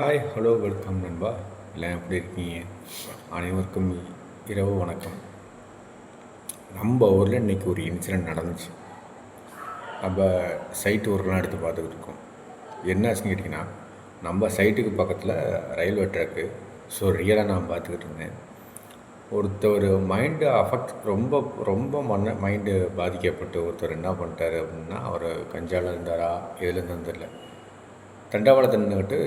Hi hello welcome நண்பா. எல்லாம் எப்படி இருக்கீங்க? அனைவருக்கும் இரவு வணக்கம். நம்ம ஊரில் இன்றைக்கி ஒரு இன்சிடெண்ட் நடந்துச்சு. நம்ம சைட்டு ஊரெலாம் எடுத்து பார்த்துக்கிட்டு இருக்கோம். என்னாச்சுன்னு கேட்டிங்கன்னா நம்ம சைட்டுக்கு பக்கத்தில் ரயில்வே ட்ராக்கு ஸோ ரியலாக நான் பார்த்துக்கிட்டு இருந்தேன். ஒருத்தர் மைண்டு அஃபெக்ட் ரொம்ப ரொம்ப மன மைண்டு பாதிக்கப்பட்டு ஒருத்தர் என்ன பண்ணிட்டாரு அப்படின்னா அவர் கஞ்சாவில் இருந்தாரா எதுலேருந்து தெரியல. தண்டவாளத்தை நின்றுக்கிட்டு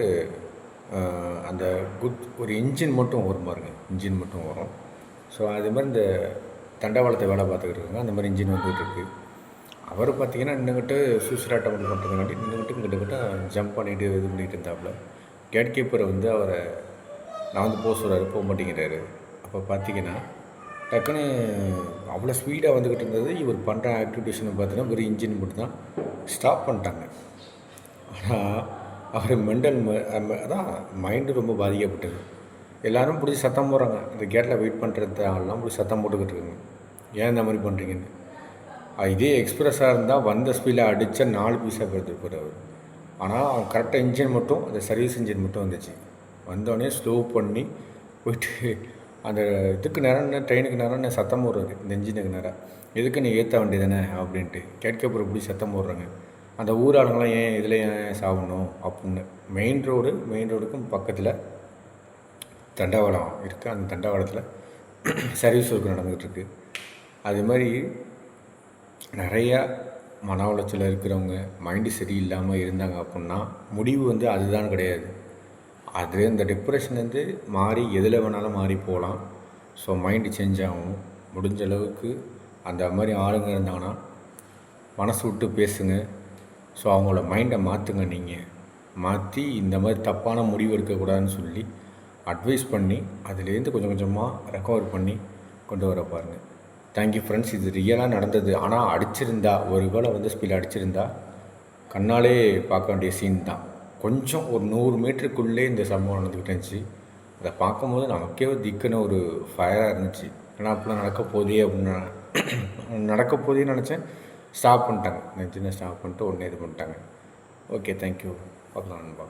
அந்த குட் ஒரு இன்ஜின் மட்டும் வரும் பாருங்கள் இன்ஜின் மட்டும் வரும். ஸோ அது மாதிரி இந்த தண்டவாளத்தை வேலை பார்த்துக்கிட்டு இருக்காங்க. அந்த மாதிரி இன்ஜின் வந்துகிட்டு இருக்குது அவர் பார்த்தீங்கன்னா நின்றுக்கிட்டு சூசராட்டம் பண்ணுறதுக்காண்டி நின்றுக்கிட்டு கிட்டக்கிட்ட ஜம்ப் பண்ணிட்டு இது பண்ணிகிட்டு இருந்தாப்புல. கேட் கீப்பரை வந்து அவரை நான் வந்து போக சொல்கிறாரு போக மாட்டேங்கிறாரு. அப்போ பார்த்தீங்கன்னா டக்குன்னு அவ்வளோ ஸ்பீடாக வந்துக்கிட்டு இருந்தது. இவர் பண்ணுற ஆக்டிவிட்டேஷன் பார்த்தீங்கன்னா ஒரு இன்ஜின் மட்டும் தான் ஸ்டாப் பண்ணிட்டாங்க. ஆனால் அவர் மெண்டல் அதான் மைண்டு ரொம்ப பாதிக்கப்பட்டது. எல்லோரும் பிடிச்சி சத்தம் போடுறாங்க. இந்த கேட்டில் வெயிட் பண்ணுறது ஆள்லாம் பிடிச்சி சத்தம் போட்டுக்கிட்டு இருக்குங்க. ஏன் இந்த மாதிரி பண்ணுறீங்கன்னு இதே எக்ஸ்பிரஸாக இருந்தால் வந்த ஸ்பீடில் அடித்த நாலு பீஸாக போயிருந்துருப்பார் அவர். ஆனால் அவன் கரெக்டாக இன்ஜின் மட்டும் அந்த சர்வீஸ் இன்ஜின் மட்டும் வந்துச்சு. வந்தோடனே ஸ்லோ பண்ணி போயிட்டு அந்த இதுக்கு நேரம் ட்ரெயினுக்கு நேரம் சத்தம் போடுறது இந்த இன்ஜினுக்கு நேரம் எதுக்கு நீ ஏற்ற வேண்டியதானே அப்படின்ட்டு. கேட்கப்புறம் இப்படி சத்தம் போடுறாங்க. அந்த ஊராளுங்களாம் ஏன் இதில் ஏன் சாகணும் அப்படின்னு. மெயின் ரோடு மெயின் ரோடுக்கும் பக்கத்தில் தண்டவாளம் இருக்குது அந்த தண்டவாளத்தில் சர்வீஸ் ஒர்க் நடந்துகிட்ருக்கு அது மாதிரி நிறையா மன உளைச்சல் இருக்கிறவங்க மைண்டு சரியில்லாமல் இருந்தாங்க அப்படின்னா முடிவு வந்து அதுதான் கிடையாது. அது இந்த டிப்ரெஷன் வந்து மாறி எதில் வேணாலும் மாறி போகலாம். ஸோ மைண்டு சேஞ்ச் ஆகும். முடிஞ்ச அளவுக்கு அந்த மாதிரி ஆளுங்க இருந்தாங்கன்னா மனசு விட்டு பேசுங்க. ஸோ அவங்களோட மைண்டை மாற்றுங்க நீங்கள் மாற்றி இந்த மாதிரி தப்பான முடிவு எடுக்கக்கூடாதுன்னு சொல்லி அட்வைஸ் பண்ணி அதுலேருந்து கொஞ்சம் கொஞ்சமாக ரெக்கவர் பண்ணி கொண்டு வர பாருங்கள் தேங்க்யூ ஃப்ரெண்ட்ஸ் இது ரியலாக நடந்தது. ஆனால் அடிச்சிருந்தா ஒரு வேளை வந்து ஸ்பீட் அடிச்சிருந்தா கண்ணாலே பார்க்க வேண்டிய சீன் தான். கொஞ்சம் ஒரு நூறு மீட்டருக்குள்ளே இந்த சம்பவம் நடந்துக்கிட்டு இருந்துச்சு அதை பார்க்கும்போது நமக்கே திக்குன்னு ஒரு ஃபயராக இருந்துச்சு. ஏன்னா அப்படிலாம் நடக்க போதே அப்படின்னு நடக்க போதே நினச்சேன். ஸ்டாப் பண்ணிட்டாங்க. நெஞ்சினை ஸ்டாப் பண்ணிட்டு உடனே இது பண்ணிட்டாங்க. ஓகே தேங்க்யூ பார்க்கலாம் நண்பா.